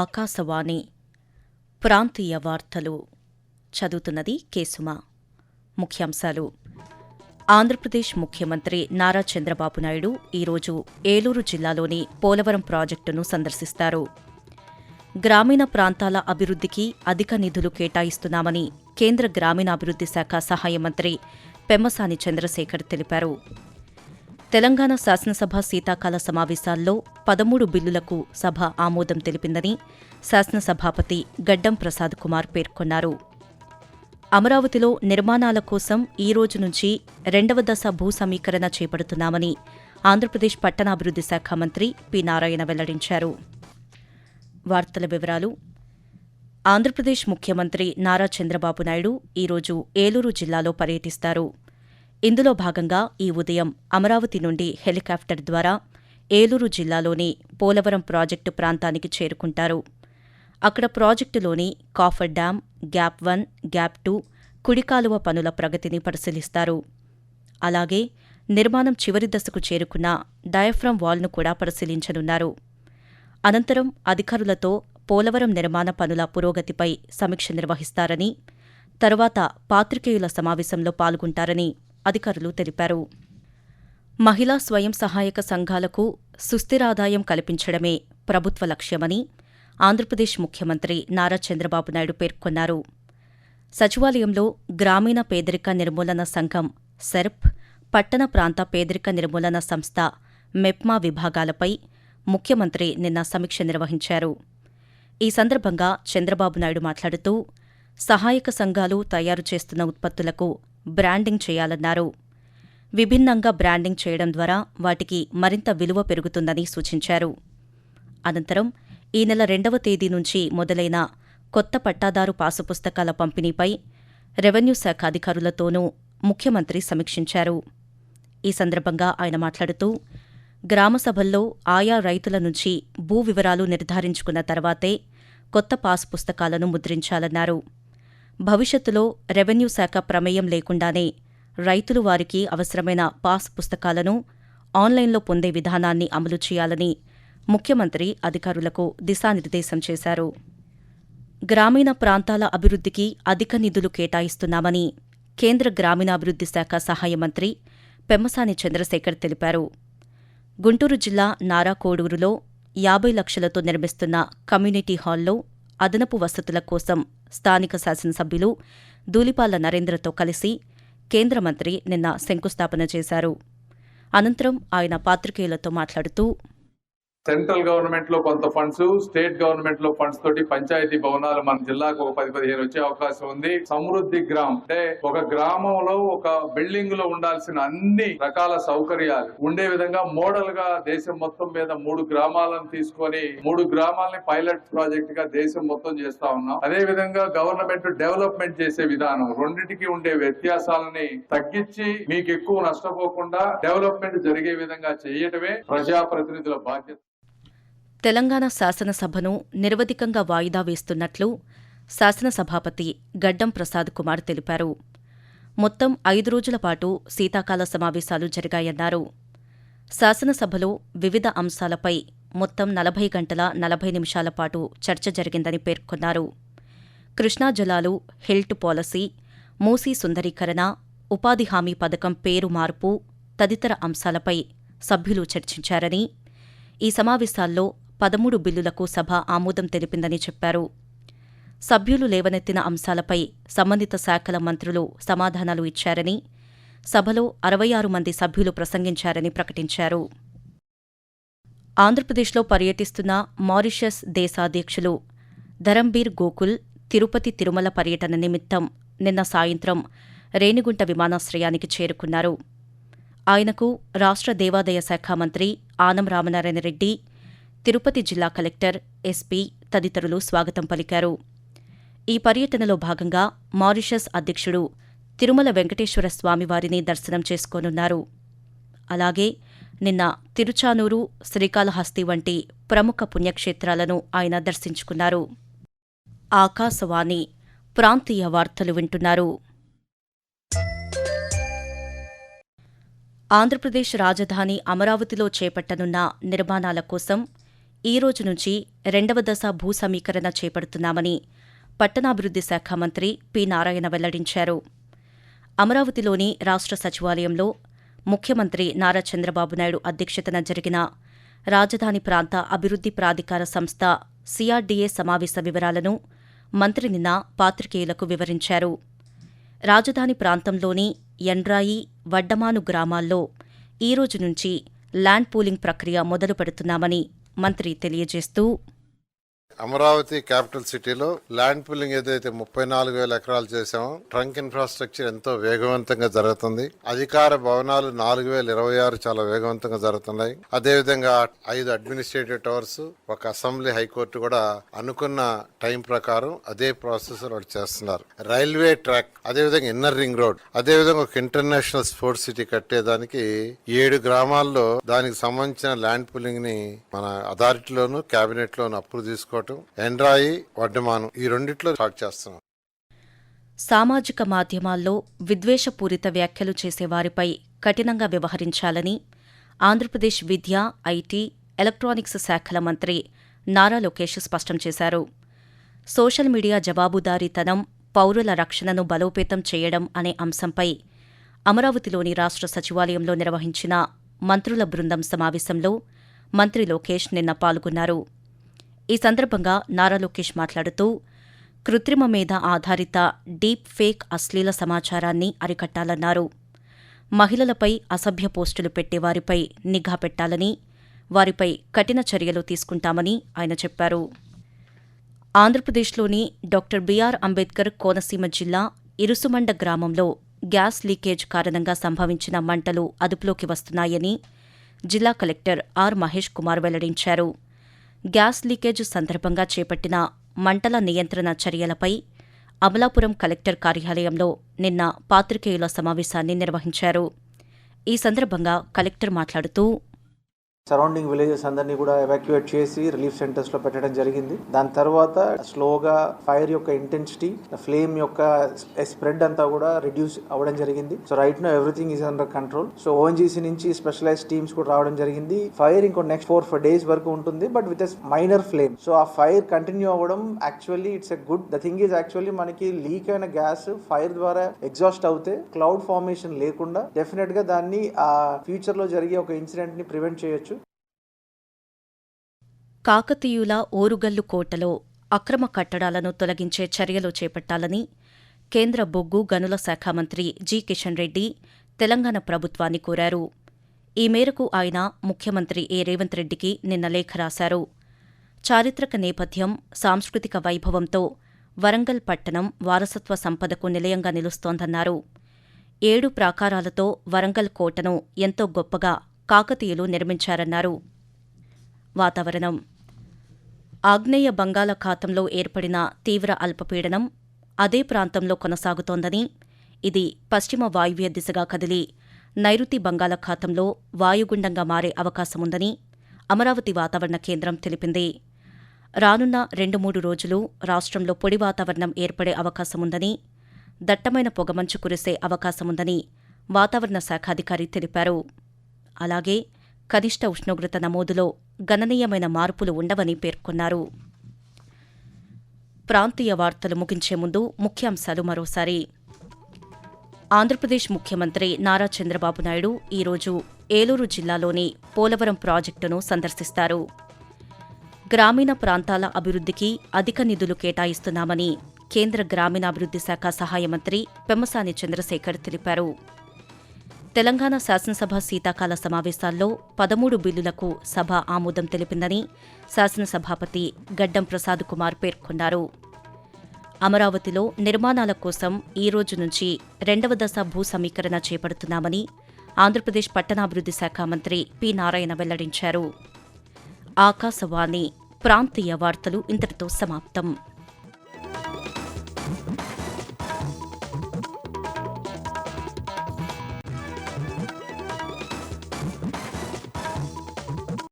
ఆకాశవాణి ప్రాంతీయ వార్తలు చదువుతున్నది కేసుమ. ముఖ్యాంశాలు. ఆంధ్రప్రదేశ్ ముఖ్యమంత్రి నారా చంద్రబాబు నాయుడు ఈరోజు ఏలూరు జిల్లాలోని పోలవరం ప్రాజెక్టును సందర్శిస్తారు. గ్రామీణ ప్రాంతాల అభివృద్ధికి అధిక నిధులు కేటాయిస్తున్నామని కేంద్ర గ్రామీణాభివృద్ధి శాఖ సహాయ మంత్రి పెమ్మసాని చంద్రశేఖర్ తెలిపారు. తెలంగాణ శాసనసభ శీతాకాల సమావేశాల్లో పదమూడు బిల్లులకు సభ ఆమోదం తెలిపిందని శాసనసభాపతి గడ్డం ప్రసాద్ కుమార్ పేర్కొన్నారు. అమరావతిలో నిర్మాణాల కోసం ఈ రోజు నుంచి రెండవ దశ భూ సమీకరణ చేపడుతున్నామని ఆంధ్రప్రదేశ్ పట్టణాభివృద్ధి శాఖ మంత్రి పి నారాయణ వెల్లడించారు. వార్తల వివరాలు. ఆంధ్రప్రదేశ్ ముఖ్యమంత్రి నారా చంద్రబాబు నాయుడు ఈరోజు ఏలూరు జిల్లాలో పర్యటిస్తారు. ఇందులో భాగంగా ఈ ఉదయం అమరావతి నుండి హెలికాప్టర్ ద్వారా ఏలూరు జిల్లాలోని పోలవరం ప్రాజెక్టు ప్రాంతానికి చేరుకుంటారు. అక్కడ ప్రాజెక్టులోని coffer dam gap one gap two కుడికాలువ పనుల ప్రగతిని పరిశీలిస్తారు. అలాగే నిర్మాణం చివరి దశకు చేరుకున్న డయాఫ్రమ్ వాల్ను కూడా పరిశీలించనున్నారు. అనంతరం అధికారులతో పోలవరం నిర్మాణ పనుల పురోగతిపై సమీక్ష నిర్వహిస్తారని తరువాత పాత్రికేయుల సమావేశంలో పాల్గొంటారని అధికారులు తెలిపారు. మహిళా స్వయం సహాయక సంఘాలకు సుస్థిరాదాయం కల్పించడమే ప్రభుత్వ లక్ష్యమని ఆంధ్రప్రదేశ్ ముఖ్యమంత్రి నారా చంద్రబాబు నాయుడు పేర్కొన్నారు. సచివాలయంలో గ్రామీణ పేదరిక నిర్మూలన సంఘం సెర్ప్ పట్టణ ప్రాంత పేదరిక నిర్మూలన సంస్థ మెప్మా విభాగాలపై ముఖ్యమంత్రి నిన్న సమీక్ష నిర్వహించారు. ఈ సందర్భంగా చంద్రబాబు నాయుడు మాట్లాడుతూ సహాయక సంఘాలు తయారు చేస్తున్న ఉత్పత్తులకు బ్రాండింగ్ చేయాలన్నారు. విభిన్నంగా బ్రాండింగ్ చేయడం ద్వారా వాటికి మరింత విలువ పెరుగుతుందని సూచించారు. అనంతరం ఈ నెల రెండవ తేదీ నుంచి మొదలైన కొత్త పట్టాదారు పాసు పుస్తకాల పంపిణీపై రెవెన్యూ శాఖ అధికారులతోనూ ముఖ్యమంత్రి సమీక్షించారు. ఈ సందర్భంగా ఆయన మాట్లాడుతూ గ్రామ సభల్లో ఆయా రైతుల నుంచి భూ వివరాలు నిర్ధారించుకున్న తర్వాతే కొత్త పాస్ పుస్తకాలను ముద్రించాలన్నారు. భవిష్యత్తులో రెవెన్యూ శాఖ ప్రమేయం లేకుండానే రైతులు వారికి అవసరమైన పాస్ పుస్తకాలను ఆన్లైన్లో పొందే విధానాన్ని అమలు చేయాలని ముఖ్యమంత్రి అధికారులకు దిశానిర్దేశం చేశారు. గ్రామీణ ప్రాంతాల అభివృద్ధికి అధిక నిధులు కేటాయిస్తున్నామని కేంద్ర గ్రామీణాభివృద్ధి శాఖ సహాయ మంత్రి పెమ్మసాని చంద్రశేఖర్ తెలిపారు. గుంటూరు జిల్లా నారాకోడూరులో యాభై లక్షలతో నిర్మిస్తున్న కమ్యూనిటీ హాల్లో అదనపు వసతుల కోసం స్థానిక శాసనసభ్యులు దూలిపాల నరేంద్రతో కలిసి కేంద్ర మంత్రి నిన్న శంకుస్థాపన చేశారు. అనంతరం ఆయన పాత్రికేయులతో మాట్లాడుతూ సెంట్రల్ గవర్నమెంట్లో కొంత ఫండ్స్ స్టేట్ గవర్నమెంట్లో ఫండ్స్ తోటి పంచాయతీ భవనాలు మన జిల్లాకు ఒక పది పదిహేను వచ్చే అవకాశం ఉంది. సమృద్ధి గ్రామ్. అంటే ఒక గ్రామంలో ఒక బిల్డింగ్లో ఉండాల్సిన అన్ని రకాల సౌకర్యాలు ఉండే విధంగా మోడల్గా దేశం మొత్తం మీద మూడు గ్రామాలను తీసుకొని మూడు గ్రామాలని పైలట్ ప్రాజెక్ట్గా దేశం మొత్తం చేస్తా ఉన్నాం. అదే విధంగా గవర్నమెంట్ డెవలప్మెంట్ చేసే విధానం రెండింటికి ఉండే వ్యత్యాసాలని తగ్గించి మీకు ఎక్కువ నష్టపోకుండా డెవలప్మెంట్ జరిగే విధంగా చేయటమే ప్రజాప్రతినిధుల బాధ్యత. తెలంగాణ శాసనసభను నిరవధికంగా వాయిదా వేస్తున్నట్లు శాసనసభాపతి గడ్డం ప్రసాద్ కుమార్ తెలిపారు. మొత్తం ఐదు రోజుల పాటు శీతాకాల సమావేశాలు జరిగాయన్నారు. శాసనసభలో వివిధ అంశాలపై మొత్తం నలభై గంటల నలభై నిమిషాల పాటు చర్చ జరిగిందని పేర్కొన్నారు. కృష్ణా జలాలు హెల్ట్ పాలసీ మూసీ సుందరీకరణ ఉపాధి హామీ పథకం పేరు మార్పు తదితర అంశాలపై సభ్యులు చర్చించారని ఈ సమావేశాల్లో పదమూడు బిల్లులకు సభ ఆమోదం తెలిపిందని చెప్పారు. సభ్యులు లేవనెత్తిన అంశాలపై సంబంధిత శాఖల మంత్రులు సమాధానాలు ఇచ్చారని సభలో అరవై ఆరు మంది సభ్యులు ప్రసంగించారని ప్రకటించారు. ఆంధ్రప్రదేశ్లో పర్యటిస్తున్న మారిషస్ దేశాధ్యక్షులు ధరంబీర్ గోకుల్ తిరుపతి తిరుమల పర్యటన నిమిత్తం నిన్న సాయంత్రం రేణిగుంట విమానాశ్రయానికి చేరుకున్నారు. ఆయనకు రాష్ట్ర దేవాదాయ శాఖ మంత్రి ఆనం రామనారాయణ రెడ్డి తిరుపతి జిల్లా కలెక్టర్ ఎస్పీ తదితరులు స్వాగతం పలికారు. ఈ పర్యటనలో భాగంగా మారిషస్ అధ్యక్షుడు తిరుమల వెంకటేశ్వర స్వామివారిని దర్శనం చేసుకోనున్నారు. అలాగే నిన్న తిరుచానూరు శ్రీకాళహస్తి వంటి ప్రముఖ పుణ్యక్షేత్రాలను ఆయన దర్శించుకున్నారు. ఆకాశవాణి ప్రాంతీయ వార్తలు వింటున్నారు. ఆంధ్రప్రదేశ్ రాజధాని అమరావతిలో చేపట్టనున్న నిర్మాణాల కోసం ఈ రోజు నుంచి రెండవ దశ భూ సమీకరణ చేపడుతున్నామని పట్టణాభివృద్ధి శాఖ మంత్రి పి. నారాయణ వెల్లడించారు. అమరావతిలోని రాష్ట్ర సచివాలయంలో ముఖ్యమంత్రి నారా చంద్రబాబు నాయుడు అధ్యక్షతన జరిగిన రాజధాని ప్రాంత అభివృద్ధి ప్రాధికార సంస్థ సిఆర్డీఏ సమావేశ వివరాలను మంత్రి నిన్న పాత్రికేయులకు వివరించారు. రాజధాని ప్రాంతంలోని ఎండ్రాయి వడ్డమాను గ్రామాల్లో ఈ రోజు నుంచి ల్యాండ్ పూలింగ్ ప్రక్రియ మొదలు పెడుతున్నామని మంత్రి తెలియజేస్తూ అమరావతి క్యాపిటల్ సిటీలో ల్యాండ్ పుల్లింగ్ ఏదైతే ముప్పై నాలుగు వేల ఎకరాలు చేసామో ట్రంక్ ఇన్ఫ్రాస్ట్రక్చర్ ఎంతో వేగవంతంగా జరుగుతుంది. అధికార భవనాలు నాలుగు వేల ఇరవై ఆరు చాలా వేగవంతంగా జరుగుతున్నాయి. అదేవిధంగా ఐదు అడ్మినిస్ట్రేటివ్ టవర్స్ ఒక అసెంబ్లీ హైకోర్టు కూడా అనుకున్న టైం ప్రకారం అదే ప్రాసెస్ వాళ్ళు చేస్తున్నారు. రైల్వే ట్రాక్ అదేవిధంగా ఇన్నర్ రింగ్ రోడ్ అదేవిధంగా ఒక ఇంటర్నేషనల్ స్పోర్ట్స్ సిటీ కట్టేదానికి ఏడు గ్రామాల్లో దానికి సంబంధించిన ల్యాండ్ పుల్లింగ్ని మన అథారిటీలోను క్యాబినెట్ లోను అప్రూవ్ తీసుకోవటం ఎండ్రాయి వడ్డమాను ఈ రెండిట్లో స్టార్ట్ చేస్తున్నాం. సామాజిక మాధ్యమాల్లో విద్వేషపూరిత వ్యాఖ్యలు చేసేవారిపై కఠినంగా వ్యవహరించాలని ఆంధ్రప్రదేశ్ విద్య ఐటీ ఎలక్ట్రానిక్స్ శాఖల మంత్రి నారా లోకేష్ స్పష్టం చేశారు. సోషల్ మీడియా జవాబుదారీతనం పౌరుల రక్షణను బలోపేతం చేయడం అనే అంశంపై అమరావతిలోని రాష్ట్ర సచివాలయంలో నిర్వహించిన మంత్రుల బృందం సమావేశంలో మంత్రి లోకేష్ నిన్న పాల్గొన్నారు. ఈ సందర్భంగా నారా లోకేష్ మాట్లాడుతూ కృత్రిమ మేధ ఆధారిత డీప్ ఫేక్ అశ్లీల సమాచారాన్ని అరికట్టాలన్నారు. మహిళలపై అసభ్య పోస్టులు పెట్టేవారిపై నిఘా పెట్టాలని వారిపై కఠిన చర్యలు తీసుకుంటామని ఆయన చెప్పారు. ఆంధ్రప్రదేశ్లోని డాక్టర్ బీఆర్ అంబేద్కర్ కోనసీమ జిల్లా ఇరుసుమండ గ్రామంలో గ్యాస్ లీకేజ్ కారణంగా సంభవించిన మంటలు అదుపులోకి వస్తున్నాయని జిల్లా కలెక్టర్ ఆర్ మహేష్ కుమార్ వెల్లడించారు. గ్యాస్ లీకేజ్ సందర్భంగా చేపట్టిన మంటల నియంత్రణ చర్యలపై అమలాపురం కలెక్టర్ కార్యాలయంలో నిన్న పాత్రికేయుల సమావేశాన్ని నిర్వహించారు. ఈ సందర్భంగా కలెక్టర్ మాట్లాడుతూ సరౌండింగ్ విలేజెస్ అందరినీ కూడా ఎవాక్యుయేట్ చేసి రిలీఫ్ సెంటర్స్లో పెట్టడం జరిగింది. దాని తర్వాత స్లోగా ఫైర్ యొక్క ఇంటెన్సిటీ ఫ్లేమ్ యొక్క స్ప్రెడ్ అంతా కూడా రిడ్యూస్ అవ్వడం జరిగింది. So right now everything is under control so ONGC నుంచి స్పెషలైజ్ టీమ్స్ కూడా రావడం జరిగింది. ఫైర్ ఇంకో నెక్స్ట్ ఫోర్ ఫైవ్ డేస్ వరకు ఉంటుంది but with minor flame so ఆ ఫైర్ కంటిన్యూ అవ్వడం actually it's a good the thing is actually మనకి లీక్ అయిన గ్యాస్ ఫైర్ ద్వారా ఎగ్జాస్ట్ అవుతే క్లౌడ్ ఫార్మేషన్ లేకుండా డెఫినెట్గా దాన్ని ఆ ఫ్యూచర్లో జరిగే ఒక ఇన్సిడెంట్ని ప్రివెంట్ చేయొచ్చు. కాకతీయుల ఓరుగల్లు కోటలో అక్రమ కట్టడాలను తొలగించే చర్యలు చేపట్టాలని కేంద్ర బొగ్గు గనుల శాఖ మంత్రి జి. కిషన్ రెడ్డి తెలంగాణ ప్రభుత్వాన్ని కోరారు. ఈ మేరకు ఆయన ముఖ్యమంత్రి ఏ. రేవంత్ రెడ్డికి నిన్న లేఖ రాశారు. చారిత్రక నేపథ్యం సాంస్కృతిక వైభవంతో వరంగల్ పట్టణం వారసత్వ సంపదకు నిలయంగా నిలుస్తోందన్నారు. ఏడు ప్రాకారాలతో వరంగల్ కోటను ఎంతో గొప్పగా కాకతీయులు నిర్మించారన్నారు. వాతావరణం ఆగ్నేయ బంగాళాఖాతంలో ఏర్పడిన తీవ్ర అల్పపీడనం అదే ప్రాంతంలో కొనసాగుతోందని ఇది పశ్చిమ వాయువ్య దిశగా కదిలి నైరుతి బంగాళాఖాతంలో వాయుగుండంగా మారే అవకాశముందని అమరావతి వాతావరణ కేంద్రం తెలిపింది. రానున్న రెండు మూడు రోజులు రాష్ట్రంలో పొడి వాతావరణం ఏర్పడే అవకాశముందని దట్టమైన పొగమంచు కురిసే అవకాశముందని వాతావరణ శాఖ అధికారి తెలిపారు. అలాగే కనిష్ట ఉష్ణోగ్రత నమోదులో గణనీయమైన మార్పులు ఉండవని పేర్కొన్నారు. ప్రాంతీయ వార్తలు ముగించే ముందు ముఖ్యాంశాలు మరోసారి. ఆంధ్రప్రదేశ్ ముఖ్యమంత్రి నారా చంద్రబాబు నాయుడు ఈరోజు ఏలూరు జిల్లాలోని పోలవరం ప్రాజెక్టును సందర్శిస్తారు. గ్రామీణ ప్రాంతాల అభివృద్ధికి అధిక నిధులు కేటాయిస్తున్నామని కేంద్ర గ్రామీణాభివృద్ది శాఖ సహాయ మంత్రి పెమ్మసాని చంద్రశేఖర్ తెలిపారు. తెలంగాణ శాసనసభ శీతాకాల సమావేశాల్లో పదమూడు బిల్లులకు సభ ఆమోదం తెలిపిందని శాసనసభాపతి గడ్డం ప్రసాద్ కుమార్ పేర్కొన్నారు. అమరావతిలో నిర్మాణాల కోసం ఈ రోజు నుంచి రెండవ దశ భూ సమీకరణ చేపడుతున్నామని ఆంధ్రప్రదేశ్ పట్టణాభివృద్ది శాఖ మంత్రి పి నారాయణ వెల్లడించారు. ఆకాశవాణి ప్రాంతీయ వార్తలు ఇంతటితో సమాప్తం.